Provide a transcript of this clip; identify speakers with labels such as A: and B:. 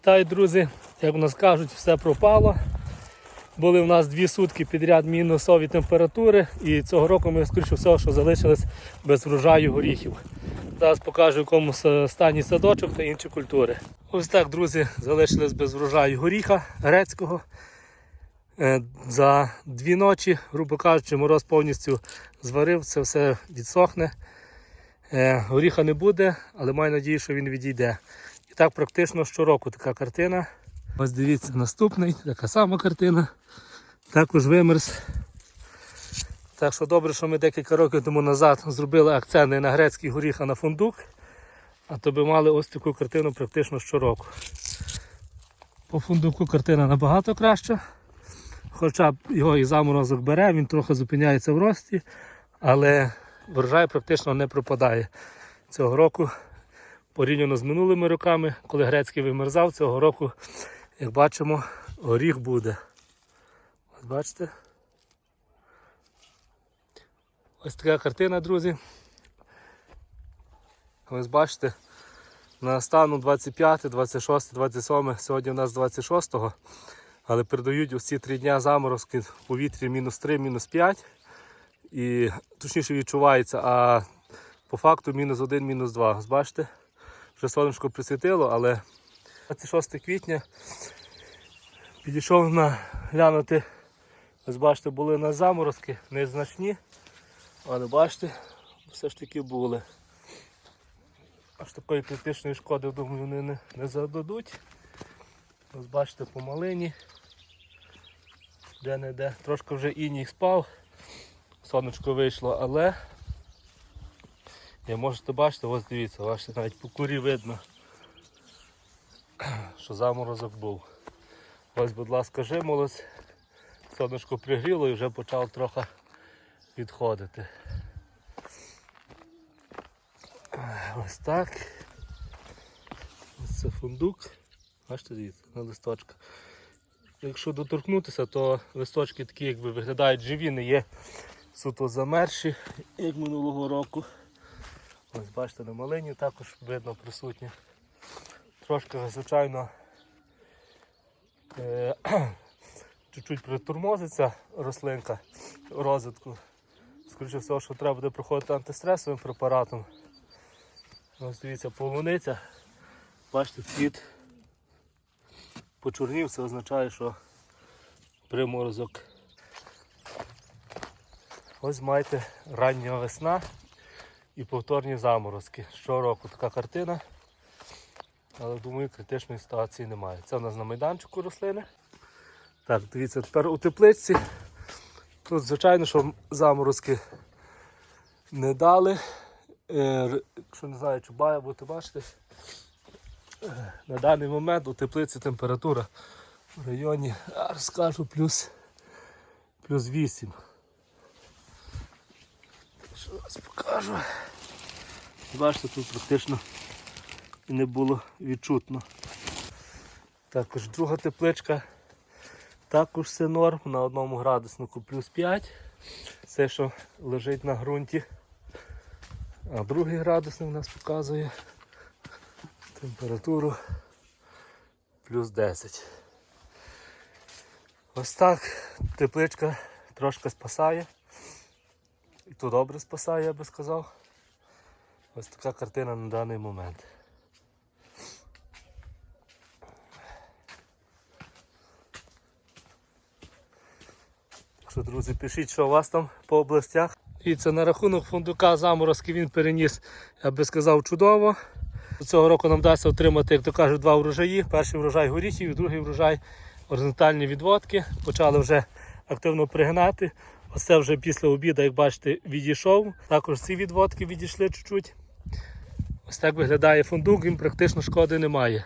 A: Вітаю, друзі! Як у нас кажуть, все пропало. Були в нас дві сутки підряд мінусові температури, і цього року ми, скоріше всього, що залишились без врожаю горіхів. Зараз покажу, в якому стані садочок та інші культури. Ось так, друзі, залишились без врожаю горіха грецького. Е, За дві ночі, грубо кажучи, мороз повністю зварив, це все відсохне. Е, Горіха не буде, але маю надію, що він відійде. Так практично щороку така картина. Ось дивіться, наступний, така сама картина. Також вимерз. Так що добре, що ми декілька років тому назад зробили акцент не на грецький горіх, а на фундук. А то би мали ось таку картину практично щороку. По фундуку картина набагато краща. Хоча його і заморозок бере, він трохи зупиняється в рості, але врожай практично не пропадає цього року. Порівняно з минулими роками, коли грецький вимерзав, цього року, як бачимо, горіх буде. Ось бачите? Ось така картина, друзі. Ось бачите, на стану 25, 26, 27, сьогодні у нас 26-го, але передають ці три дня заморозки в повітрі мінус 3, мінус 5. І точніше відчувається, а по факту мінус 1, мінус 2. Ось бачите? Вже сонечко присвітило, але 26 квітня підійшов на глянути. Ось бачите, були на заморозки, незначні. Але бачите, все ж таки були. Аж такої критичної шкоди, думаю, вони не, не зададуть. Ось бачите, по малині. Де-не-де. Трошки вже іній спав. Сонечко вийшло, але як можете бачити, ось дивіться, бачите, навіть по курі видно, що заморозок був. Ось, будь ласка, жимолось. Сонечко пригріло і вже почав трохи відходити. Ось так. Ось це фундук. Бачите, дивіться, на листочках. Якщо доторкнутися, то листочки такі якби виглядають живі, не є суто замерші, як минулого року. Ось бачите, на малині також видно присутнє. Трошки, звичайно, е, чуть-чуть притурмозиться рослинка розвитку. Скоріше всього, що треба буде проходити антистресовим препаратом. Ось дивіться, полуниця. Бачите, цвіт почорнів, це означає, що приморозок. Ось маєте рання весна і повторні заморозки. Щороку така картина. Але думаю, критичної ситуації немає. Це у нас на майданчику рослини. Так, дивіться, тепер у тепличці. Тут, звичайно, що заморозки не дали. Е, Якщо не знаю, чи має бути, бачите. е, На даний момент у теплиці температура в районі, я скажу, плюс, плюс 8. Вас покажу. Бачите, тут практично не було відчутно. Також друга тепличка. Також все норм на одному градуснику плюс 5. Все, що лежить на ґрунті. А другий градусник у нас показує температуру плюс 10. Ось так тепличка трошки спасає. І то добре спасає, я би сказав. Ось така картина на даний момент. Так що, друзі, пишіть, що у вас там по областях. І це на рахунок фундука заморозки він переніс, я би сказав, чудово. Цього року нам вдасться отримати, як то кажуть, два врожаї. Перший врожай горіхів, і другий врожай горизонтальні відводки. Почали вже активно пригинати. Оце вже після обіду, як бачите, відійшов. Також ці відводки відійшли чуть-чуть. Ось так виглядає фундук, їм практично шкоди немає.